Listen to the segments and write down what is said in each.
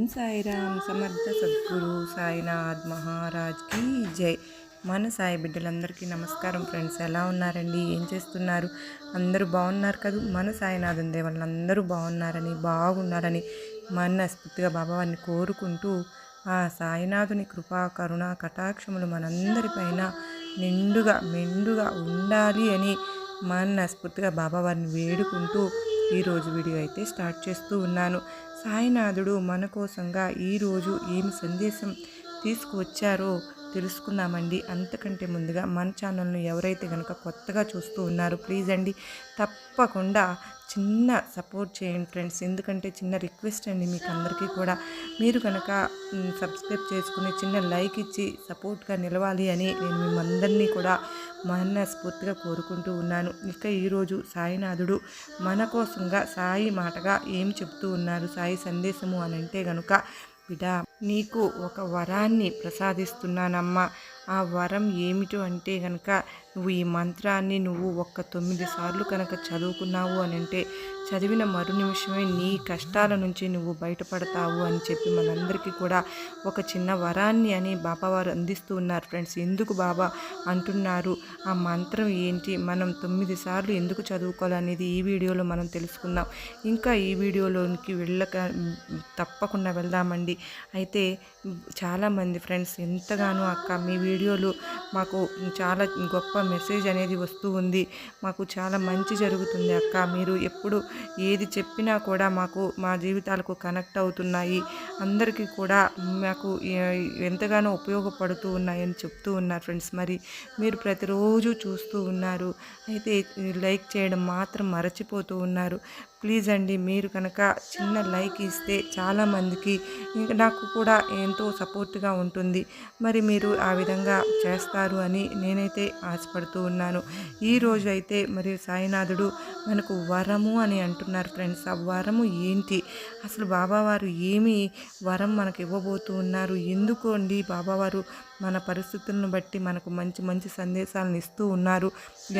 ఓం సాయిరామ్ సమర్థ సద్గురు సాయినాథ్ మహారాజ్కి జై. మన సాయి బిడ్డలందరికీ నమస్కారం ఫ్రెండ్స్ ఎలా ఉన్నారండి? ఏం చేస్తున్నారు? అందరూ బాగున్నారు కదా? మన సాయినాథం దేవుళ్ళు అందరూ బాగున్నారని బాగున్నారని మనస్ఫూర్తిగా బాబావారిని కోరుకుంటూ ఆ సాయినాథుని కృపా కరుణ కటాక్షములు మనందరిపైన నిండుగా మెండుగా ఉండాలి అని మనస్ఫూర్తిగా బాబావారిని వేడుకుంటూ ఈరోజు వీడియో అయితే స్టార్ట్ చేస్తూ ఉన్నాను. సాయినాథుడు మన కోసంగా ఈరోజు ఏమి సందేశం తీసుకువచ్చారో తెలుసుకుందామండి. అంతకంటే ముందుగా మన ఛానల్ను ఎవరైతే కనుక కొత్తగా చూస్తూ ఉన్నారో ప్లీజ్ అండి తప్పకుండా చిన్న సపోర్ట్ చేయండి ఫ్రెండ్స్. ఎందుకంటే చిన్న రిక్వెస్ట్ అండి మీకు అందరికీ కూడా. మీరు కనుక సబ్స్క్రైబ్ చేసుకుని చిన్న లైక్ ఇచ్చి సపోర్ట్గా నిలవాలి అని నేను మిమ్మల్ందరినీ కూడా మనస్ఫూర్తిగా కోరుకుంటూ ఉన్నాను. ఇక ఈరోజు సాయినాథుడు మన కోసంగా సాయి మాటగా ఏం చెప్తూ ఉన్నారు? సాయి సందేశము అని అంటే గనుక బిడా నీకు ఒక వరాన్ని ప్రసాదిస్తున్నానమ్మా. ఆ వరం ఏమిటో అంటే కనుక నువ్వు ఈ మంత్రాన్ని నువ్వు ఒక్క తొమ్మిది సార్లు కనుక చదువుకున్నావు అని అంటే చదివిన మరు నిమిషమే నీ కష్టాల నుంచి నువ్వు బయటపడతావు అని చెప్పి మనందరికీ కూడా ఒక చిన్న వరాన్ని అని బాబావారు అందిస్తూ ఉన్నారు. ఫ్రెండ్స్ ఎందుకు బాబా అంటున్నారు? ఆ మంత్రం ఏంటి? మనం తొమ్మిది సార్లు ఎందుకు చదువుకోవాలనేది ఈ వీడియోలో మనం తెలుసుకుందాం. ఇంకా ఈ వీడియోలోనికి వెళ్ళక తప్పకుండా వెళ్దామండి. అయితే చాలామంది ఫ్రెండ్స్ ఎంతగానో అక్క మీ వీడియోలు మాకు చాలా గొప్ప మెసేజ్ అనేది వస్తూ ఉంది. మాకు చాలా మంచి జరుగుతుంది అక్క. మీరు ఎప్పుడు ఏది చెప్పినా కూడా మాకు మా జీవితాలకు కనెక్ట్ అవుతున్నాయి. అందరికీ కూడా మాకు ఎంతగానో ఉపయోగపడుతూ ఉన్నాయని చెప్తూ ఉన్నారు ఫ్రెండ్స్ మరి మీరు ప్రతిరోజు చూస్తూ ఉన్నారు. అయితే లైక్ చేయడం మాత్రం మరచిపోతూ ఉన్నారు. ప్లీజ్ అండి మీరు కనుక చిన్న లైక్ ఇస్తే చాలామందికి ఇంకా నాకు కూడా ఎంతో సపోర్ట్గా ఉంటుంది. మరి మీరు ఆ విధంగా చేస్తారు అని నేనైతే ఆశపడుతూ ఉన్నాను. ఈ రోజు అయితే మరి సాయినాథుడు మనకు వరము అని అంటున్నారు ఫ్రెండ్స్. ఆ వరము ఏంటి? అసలు బాబావారు ఏమి వరం మనకు ఇవ్వబోతూ ఉన్నారు? ఎందుకు అండి బాబావారు మన పరిస్థితులను బట్టి మనకు మంచి మంచి సందేశాలను ఇస్తూ ఉన్నారు.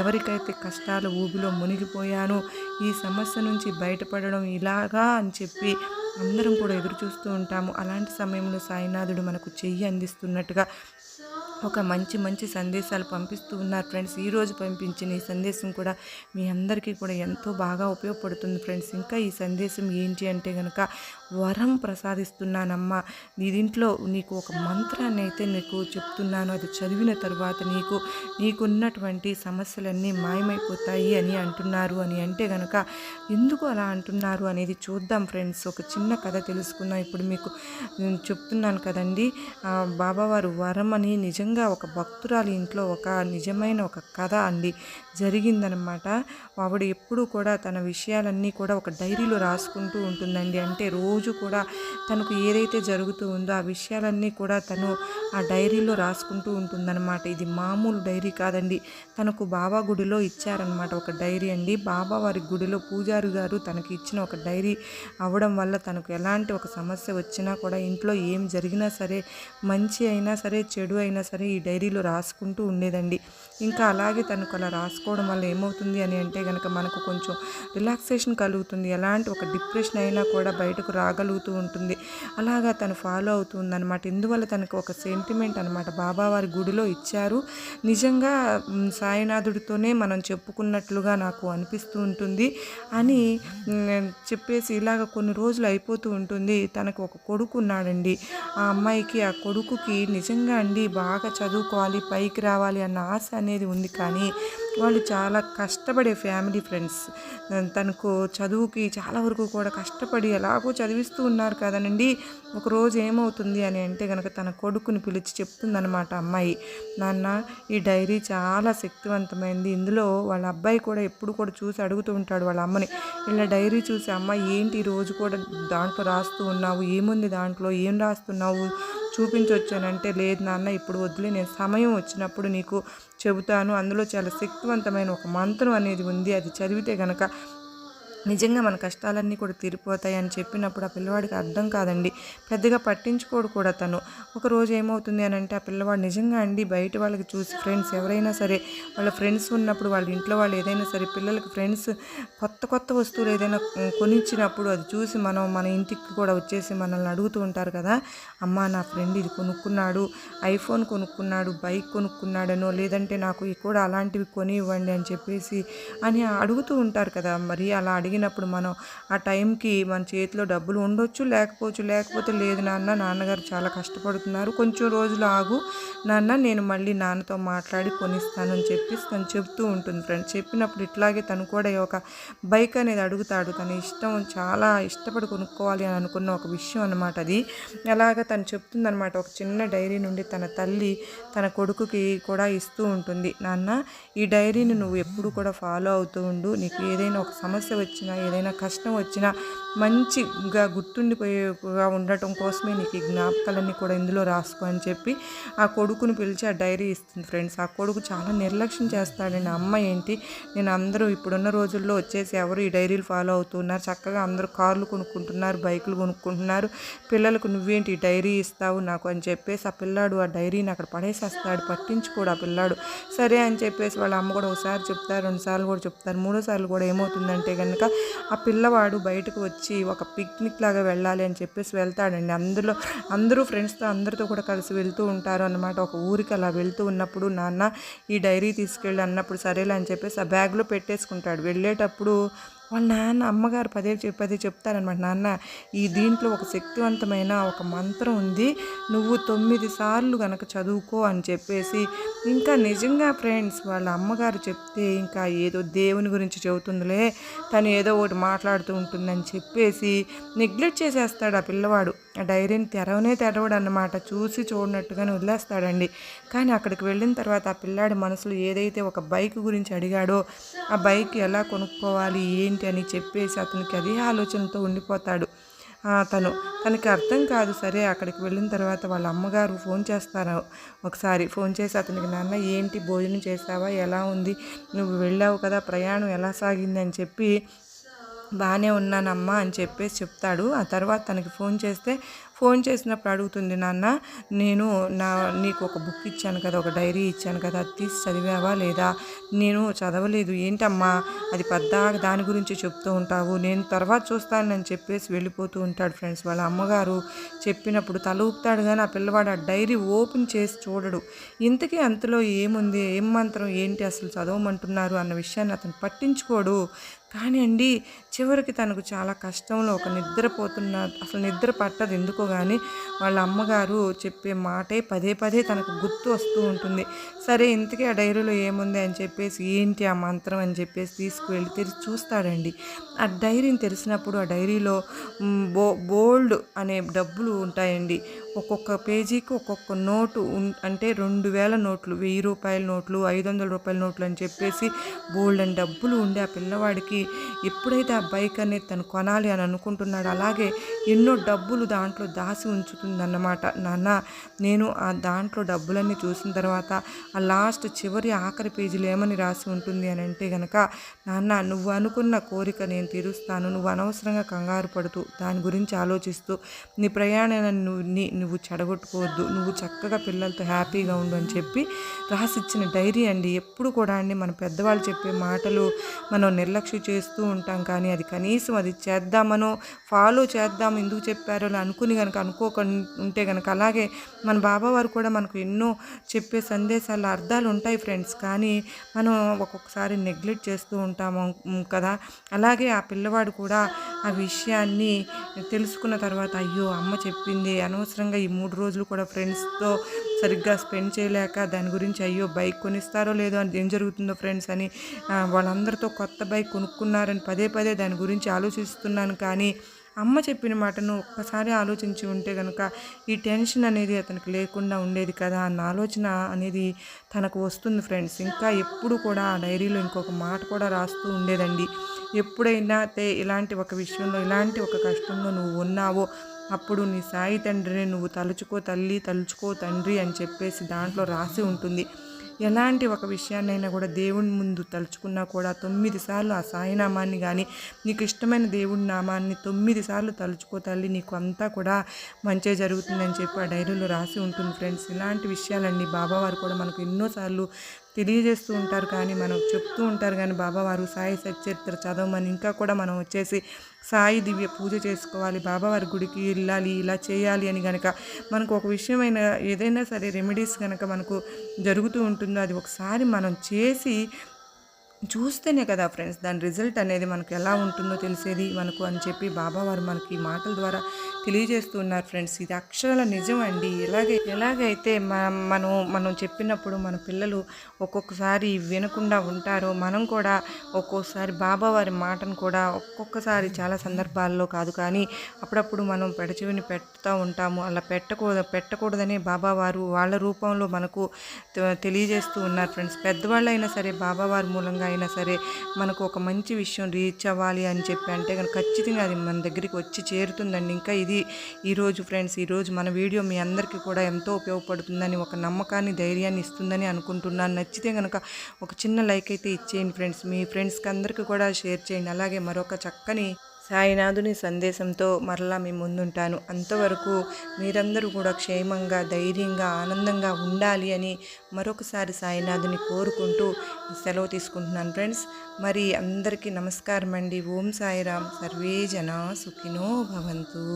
ఎవరికైతే కష్టాల ఊబిలో మునిగిపోయానో ఈ సమస్య నుంచి బయటపడడం ఇలాగా అని చెప్పి అందరం కూడా ఎదురు చూస్తూ ఉంటాము. అలాంటి సమయంలో సాయినాథుడు మనకు చెయ్యి అందిస్తున్నట్టుగా ఒక మంచి మంచి సందేశాలు పంపిస్తూ ఉన్నారు. ఫ్రెండ్స్ ఈరోజు పంపించిన ఈ సందేశం కూడా మీ అందరికీ కూడా ఎంతో బాగా ఉపయోగపడుతుంది. ఫ్రెండ్స్ ఇంకా ఈ సందేశం ఏంటి అంటే కనుక వరం ప్రసాదిస్తున్నానమ్మా. నీ దీంట్లో నీకు ఒక మంత్రాన్ని అయితే నీకు చెప్తున్నాను. అది చదివిన తర్వాత నీకు నీకున్నటువంటి సమస్యలన్నీ మాయమైపోతాయి అని అంటున్నారు అని అంటే కనుక ఎందుకు అలా అంటున్నారు అనేది చూద్దాం ఫ్రెండ్స్. ఒక చిన్న కథ తెలుసుకుందాం. ఇప్పుడు మీకు నేను చెప్తున్నాను కదండి. బాబావారు వరం అని నిజంగా ఒక భక్తురాలి ఇంట్లో ఒక నిజమైన ఒక కథ అండి. జరిగిందనమాట ఆవిడ ఎప్పుడు కూడా తన విషయాలన్నీ కూడా ఒక డైరీలో రాసుకుంటూ ఉంటుందండి. అంటే రోజు రోజు కూడా తనకు ఏదైతే జరుగుతూ ఉందో ఆ విషయాలన్నీ కూడా తను ఆ డైరీలో రాసుకుంటూ ఉంటుందన్నమాట. ఇది మామూలు డైరీ కాదండి. తనకు బాబా గుడిలో ఇచ్చారనమాట ఒక డైరీ అండి. బాబా వారి గుడిలో పూజారి గారు తనకి ఇచ్చిన ఒక డైరీ అవ్వడం వల్ల తనకు ఎలాంటి ఒక సమస్య వచ్చినా కూడా ఇంట్లో ఏం జరిగినా సరే మంచి అయినా సరే చెడు అయినా సరే ఈ డైరీలో రాసుకుంటూ ఉండేదండి. ఇంకా అలాగే తనకు అలా రాసుకోవడం వల్ల ఏమవుతుంది అని అంటే కనుక మనకు కొంచెం రిలాక్సేషన్ కలుగుతుంది. ఎలాంటి ఒక డిప్రెషన్ అయినా కూడా బయటకు రాగలుగుతూ ఉంటుంది. అలాగా తను ఫాలో అవుతుంది అనమాట ఇందువల్ల తనకు ఒక సెంటిమెంట్ అనమాట బాబావారి గుడిలో ఇచ్చారు. నిజంగా సాయినాథుడితోనే మనం చెప్పుకున్నట్లుగా నాకు అనిపిస్తూ ఉంటుంది అని చెప్పేసి ఇలాగ కొన్ని రోజులు అయిపోతూ ఉంటుంది. తనకు ఒక కొడుకు ఉన్నాడండి. ఆ అమ్మాయికి ఆ కొడుకుకి నిజంగా అండి బాగా చదువుకోవాలి పైకి రావాలి అన్న ఆశ అనేది ఉంది కానీ వాళ్ళు చాలా కష్టపడే ఫ్యామిలీ ఫ్రెండ్స్. తనకు చదువుకి చాలా వరకు కూడా కష్టపడి ఎలాగో చదివిస్తూ ఉన్నారు కదనండి ఒకరోజు ఏమవుతుంది అని అంటే కనుక తన కొడుకుని పిలిచి చెప్తుందనమాట అమ్మాయి నాన్న ఈ డైరీ చాలా శక్తివంతమైంది. ఇందులో వాళ్ళ అబ్బాయి కూడా ఎప్పుడు కూడా చూసి అడుగుతూ ఉంటాడు వాళ్ళ అమ్మని. ఇలా డైరీ చూసి అమ్మ ఏంటి? ఈ రోజు కూడా దాంట్లో రాస్తూ ఉన్నావు. ఏముంది దాంట్లో? ఏం రాస్తున్నావు? చూపించవచ్చానంటే లేదు నాన్న ఇప్పుడు వదిలే నేను సమయం వచ్చినప్పుడు నీకు చెబుతాను. అందులో చాలా శక్తివంతమైన ఒక మంత్రం అనేది ఉంది. అది చదివితే గనక నిజంగా మన కష్టాలన్నీ కూడా తీరిపోతాయి అని చెప్పినప్పుడు ఆ పిల్లవాడికి అర్థం కాదండి. పెద్దగా పట్టించుకోడు కూడా తను. ఒకరోజు ఏమవుతుంది అని అంటే ఆ పిల్లవాడు నిజంగా అండి బయట వాళ్ళకి చూసి ఫ్రెండ్స్ ఎవరైనా సరే వాళ్ళ ఫ్రెండ్స్ ఉన్నప్పుడు వాళ్ళ ఇంట్లో వాళ్ళు ఏదైనా సరే పిల్లలకి ఫ్రెండ్స్ కొత్త కొత్త వస్తువులు ఏదైనా కొనిచ్చినప్పుడు అది చూసి మనం మన ఇంటికి కూడా వచ్చేసి మనల్ని అడుగుతూ ఉంటారు కదా అమ్మ నా ఫ్రెండ్ ఇది కొనుక్కున్నాడు ఐఫోన్ కొనుక్కున్నాడు బైక్ కొనుక్కున్నాడనో లేదంటే నాకు కూడా అలాంటివి కొని ఇవ్వండి అని చెప్పేసి అని అడుగుతూ ఉంటారు కదా మరి అలా అడిగినప్పుడు మనం ఆ టైంకి మన చేతిలో డబ్బులు ఉండొచ్చు లేకపోవచ్చు లేకపోతే లేదు నాన్న నాన్నగారు చాలా కష్టపడుతున్నారు. కొంచెం రోజులు ఆగు నాన్న నేను మళ్ళీ నాన్నతో మాట్లాడి కొనిస్తాను అని తను చెప్తూ ఉంటుంది ఫ్రెండ్స్. చెప్పినప్పుడు ఇట్లాగే తను కూడా ఒక బైక్ అనేది అడుగుతాడు. తన ఇష్టం చాలా ఇష్టపడి కొనుక్కోవాలి అని అనుకున్న ఒక విషయం అనమాట అది. అలాగ తను చెప్తుందనమాట ఒక చిన్న డైరీ నుండి తన తల్లి తన కొడుకుకి కూడా ఇస్తూ ఉంటుంది. నాన్న ఈ డైరీని నువ్వు ఎప్పుడు కూడా ఫాలో అవుతూ ఉండు. నీకు ఏదైనా ఒక సమస్య వచ్చి వచ్చినా ఏదైనా కష్టం వచ్చినా మంచిగా గుర్తుండిపోయేగా ఉండటం కోసమే నీకు ఈ జ్ఞాపకాలన్నీ కూడా ఇందులో రాసుకో అని చెప్పి ఆ కొడుకుని పిలిచి ఆ డైరీ ఇస్తుంది ఫ్రెండ్స్. ఆ కొడుకు చాలా నిర్లక్ష్యం చేస్తాడండి అమ్మ ఏంటి? నేను అందరూ ఇప్పుడున్న రోజుల్లో వచ్చేసి ఎవరు ఈ డైరీలు ఫాలో అవుతున్నారు చక్కగా అందరూ కార్లు కొనుక్కుంటున్నారు బైకులు కొనుక్కుంటున్నారు. పిల్లలకు నువ్వేంటి డైరీ ఇస్తావు నాకు అని చెప్పేసి ఆ పిల్లాడు ఆ డైరీని అక్కడ పడేసేస్తాడు. పట్టించుకోడు ఆ పిల్లాడు. సరే అని చెప్పేసి వాళ్ళ అమ్మ కూడా ఒకసారి చెప్తారు రెండుసార్లు కూడా చెప్తారు. మూడోసార్లు కూడా ఏమవుతుందంటే కనుక ఆ పిల్లవాడు బయటకు వచ్చి ఒక పిక్నిక్ లాగా వెళ్ళాలి అని చెప్పేసి వెళ్తాడండి. అందులో అందరూ ఫ్రెండ్స్తో అందరితో కూడా కలిసి వెళ్తూ ఉంటారు అన్నమాట. ఒక ఊరికి అలా వెళ్తూ ఉన్నప్పుడు నాన్న ఈ డైరీ తీసుకెళ్ళి అన్నప్పుడు సరేలే అని చెప్పేసి ఆ బ్యాగ్లో పెట్టేసుకుంటాడు. వెళ్ళేటప్పుడు వాళ్ళ నాన్న అమ్మగారు పదే పదే చెప్తారనమాట నాన్న ఈ దీంట్లో ఒక శక్తివంతమైన ఒక మంత్రం ఉంది. నువ్వు తొమ్మిది సార్లు కనుక చదువుకో అని చెప్పేసి ఇంకా నిజంగా ఫ్రెండ్స్ వాళ్ళ అమ్మగారు చెప్తే ఇంకా ఏదో దేవుని గురించి చెబుతుందిలే తను ఏదో ఒకటి మాట్లాడుతూ ఉంటుందని చెప్పేసి నెగ్లెక్ట్ చేసేస్తాడు ఆ పిల్లవాడు. ఆ డైరీని తెరవనే తెరవడు అన్నమాట చూసి చూడనట్టుగానే వదిలేస్తాడండి. కానీ అక్కడికి వెళ్ళిన తర్వాత ఆ పిల్లాడి మనసులో ఏదైతే ఒక బైక్ గురించి అడిగాడో ఆ బైక్ ఎలా కొనుక్కోవాలి ఏంటి అని చెప్పేసి అతనికి అదే ఆలోచనతో ఉండిపోతాడు. తను తనకి అర్థం కాదు సరే అక్కడికి వెళ్ళిన తర్వాత వాళ్ళ అమ్మగారు ఫోన్ చేస్తారు. ఒకసారి ఫోన్ చేసి అతనికి నాన్న ఏంటి భోజనం చేసావా? ఎలా ఉంది? నువ్వు వెళ్ళావు కదా ప్రయాణం ఎలా సాగింది? అని చెప్పి బాగానే ఉన్నానమ్మా అని చెప్పేసి చెప్తాడు. ఆ తర్వాత తనకి ఫోన్ చేస్తే ఫోన్ చేసినప్పుడు అడుగుతుంది నాన్న నేను నా నీకు ఒక బుక్ ఇచ్చాను కదా ఒక డైరీ ఇచ్చాను కదా అది తీసి చదివావా లేదా? నేను చదవలేదు ఏంటమ్మా? అది పెద్ద దాని గురించి చెప్తూ ఉంటావు. నేను తర్వాత చూస్తానని చెప్పేసి వెళ్ళిపోతూ ఉంటాడు ఫ్రెండ్స్. వాళ్ళ అమ్మగారు చెప్పినప్పుడు తల ఊపుతాడు కానీ ఆ పిల్లవాడు ఆ డైరీ ఓపెన్ చేసి చూడడు. ఇంతకీ అంతలో ఏముంది? ఏం మంత్రం? ఏంటి అసలు చదవమంటున్నారు? అన్న విషయాన్ని అతను పట్టించుకోడు. కానీ అండి చివరికి తనకు చాలా కష్టంలో ఒక నిద్రపోతున్న అసలు నిద్ర పట్టదు ఎందుకో కానీ వాళ్ళ అమ్మగారు చెప్పే మాటే పదే పదే తనకు గుర్తు వస్తూ ఉంటుంది. సరే ఇంతకీ ఆ డైరీలో ఏముంది అని చెప్పేసి ఏంటి ఆ మంత్రం అని చెప్పేసి తీసుకువెళ్ళి తెరిచి చూస్తాడండి. ఆ డైరీని తెలిసినప్పుడు ఆ డైరీలో బో బోల్డ్ అనే డబ్బులు ఉంటాయండి. ఒక్కొక్క పేజీకి ఒక్కొక్క నోటు అంటే రెండు వేల నోట్లు వెయ్యి రూపాయల నోట్లు ఐదు వందల రూపాయల నోట్లు అని చెప్పేసి బోల్డ్ డబ్బులు ఉండే ఆ పిల్లవాడికి ఎప్పుడైతే ఆ బైక్ అనేది తను కొనాలి అని అనుకుంటున్నాడు అలాగే ఎన్నో డబ్బులు దాంట్లో దాసి ఉంచుతుందన్నమాట. నాన్న నేను ఆ దాంట్లో డబ్బులన్నీ చూసిన తర్వాత ఆ లాస్ట్ చివరి ఆఖరి పేజీలు ఏమని రాసి ఉంటుంది అని అంటే గనక నాన్న నువ్వు అనుకున్న కోరిక నేను తీరుస్తాను నువ్వు అనవసరంగా కంగారు పడుతూ దాని గురించి ఆలోచిస్తూ నీ ప్రయాణాన్ని నువ్వు నీ నువ్వు చెడగొట్టుకోవద్దు నువ్వు చక్కగా పిల్లలతో హ్యాపీగా ఉండు అని చెప్పి రాసిచ్చిన డైరీ అండి. ఎప్పుడు కూడా అండి మన పెద్దవాళ్ళు చెప్పే మాటలు మనం నిర్లక్ష్యం చేస్తూ ఉంటాం కానీ అది కనీసం అది చేద్దామనో ఫాలో చేద్దాం ఎందుకు చెప్పారో అనుకుని కనుక అనుకోక ఉంటే కనుక అలాగే మన బాబా వారు కూడా మనకు ఎన్నో చెప్పే సందేశాల అర్థాలు ఉంటాయి ఫ్రెండ్స్. కానీ మనం ఒక్కొక్కసారి నెగ్లెక్ట్ చేస్తూ ఉంటాము కదా. అలాగే ఆ పిల్లవాడు కూడా ఆ విషయాన్ని తెలుసుకున్న తర్వాత అయ్యో అమ్మ చెప్పింది అనవసరంగా ఈ మూడు రోజులు కూడా ఫ్రెండ్స్తో సరిగ్గా స్పెండ్ చేయలేక దాని గురించి అయ్యో బైక్ కొనిస్తారో లేదో అని ఏం జరుగుతుందో ఫ్రెండ్స్ అని వాళ్ళందరితో కొత్త బైక్ కొనుక్కున్నారని పదే పదే దాని గురించి ఆలోచిస్తున్నాను. కానీ అమ్మ చెప్పిన మాటను ఒక్కసారి ఆలోచించి ఉంటే కనుక ఈ టెన్షన్ అనేది అతనికి లేకుండా ఉండేది కదా అన్న ఆలోచన అనేది తనకు వస్తుంది ఫ్రెండ్స్ ఇంకా ఎప్పుడు కూడా ఆ డైరీలో ఇంకొక మాట కూడా రాస్తూ ఉండేదండి. ఎప్పుడైనా ఇలాంటి ఒక విషయంలో ఇలాంటి ఒక కష్టంలో నువ్వు ఉన్నావో అప్పుడు నీ సాయి తండ్రిని నువ్వు తలుచుకో తల్లి తలుచుకో తండ్రి అని చెప్పేసి దాంట్లో రాసి ఉంటుంది. ఎలాంటి ఒక విషయాన్నైనా కూడా దేవుని ముందు తలుచుకున్నా కూడా తొమ్మిది సార్లు ఆ సాయినామాన్ని కానీ నీకు ఇష్టమైన దేవుడి నామాన్ని తొమ్మిది సార్లు తలుచుకో తల్లి నీకు అంతా కూడా మంచి జరుగుతుందని చెప్పి ఆ డైరీలో రాసి ఉంటుంది. ఫ్రెండ్స్ ఇలాంటి విషయాలన్నీ బాబావారు కూడా మనకు ఎన్నోసార్లు తెలియజేస్తూ ఉంటారు కానీ మనం చెప్తూ ఉంటారు కానీ బాబావారు సాయి సచ్చరిత్ర చదవమని ఇంకా కూడా మనం వచ్చేసి సాయి దివ్య పూజ చేసుకోవాలి బాబావారి గుడికి వెళ్ళాలి ఇలా చేయాలి అని కనుక మనకు ఒక విషయమైన ఏదైనా సరే రెమెడీస్ కనుక మనకు జరుగుతూ ఉంటుందో అది ఒకసారి మనం చేసి చూస్తేనే కదా ఫ్రెండ్స్ దాని రిజల్ట్ అనేది మనకు ఎలా ఉంటుందో తెలిసేది మనకు అని చెప్పి బాబావారు మనకి ఈ మాటల ద్వారా తెలియజేస్తున్నారు ఫ్రెండ్స్. ఇది అక్షరాల నిజం అండి ఎలాగే ఎలాగైతే మనం మనం చెప్పినప్పుడు మన పిల్లలు ఒక్కొక్కసారి వినకుండా ఉంటారో మనం కూడా ఒక్కొక్కసారి బాబా వారి మాటను కూడా ఒక్కొక్కసారి చాలా సందర్భాల్లో కాదు కానీ అప్పుడప్పుడు మనం పెడచెవిని పెడుతూ ఉంటాము. అలా పెట్టకూడదు పెట్టకూడదనే బాబా వారు వాళ్ళ రూపంలో మనకు తె- తెలియజేస్తూ ఉన్నారు ఫ్రెండ్స్. పెద్దవాళ్ళు అయినా సరే బాబావారి మూలంగా అయినా సరే మనకు ఒక మంచి విషయం రీచ్ అవ్వాలి అని చెప్పి అంటే కనుక ఖచ్చితంగా అది మన దగ్గరికి వచ్చి చేరుతుందండి. ఇంకా ఇది ఇది ఈరోజు ఫ్రెండ్స్ ఈరోజు మన వీడియో మీ అందరికీ కూడా ఎంతో ఉపయోగపడుతుందని ఒక నమ్మకాన్ని ధైర్యాన్ని ఇస్తుందని అనుకుంటున్నాను. నచ్చితే కనుక ఒక చిన్న లైక్ అయితే ఇచ్చేయండి ఫ్రెండ్స్. మీ ఫ్రెండ్స్కి అందరికీ కూడా షేర్ చేయండి. అలాగే మరొక చక్కని సాయినాథుని సందేశంతో మరలా మీ ముందుంటాను. అంతవరకు మీరందరూ కూడా క్షేమంగా ధైర్యంగా ఆనందంగా ఉండాలి అని మరొకసారి సాయినాథుని కోరుకుంటూ సెలవు తీసుకుంటున్నాను ఫ్రెండ్స్. మరి అందరికీ నమస్కారం అండి ఓం సాయిరామ్. సర్వే జన సుఖినో భవంతు.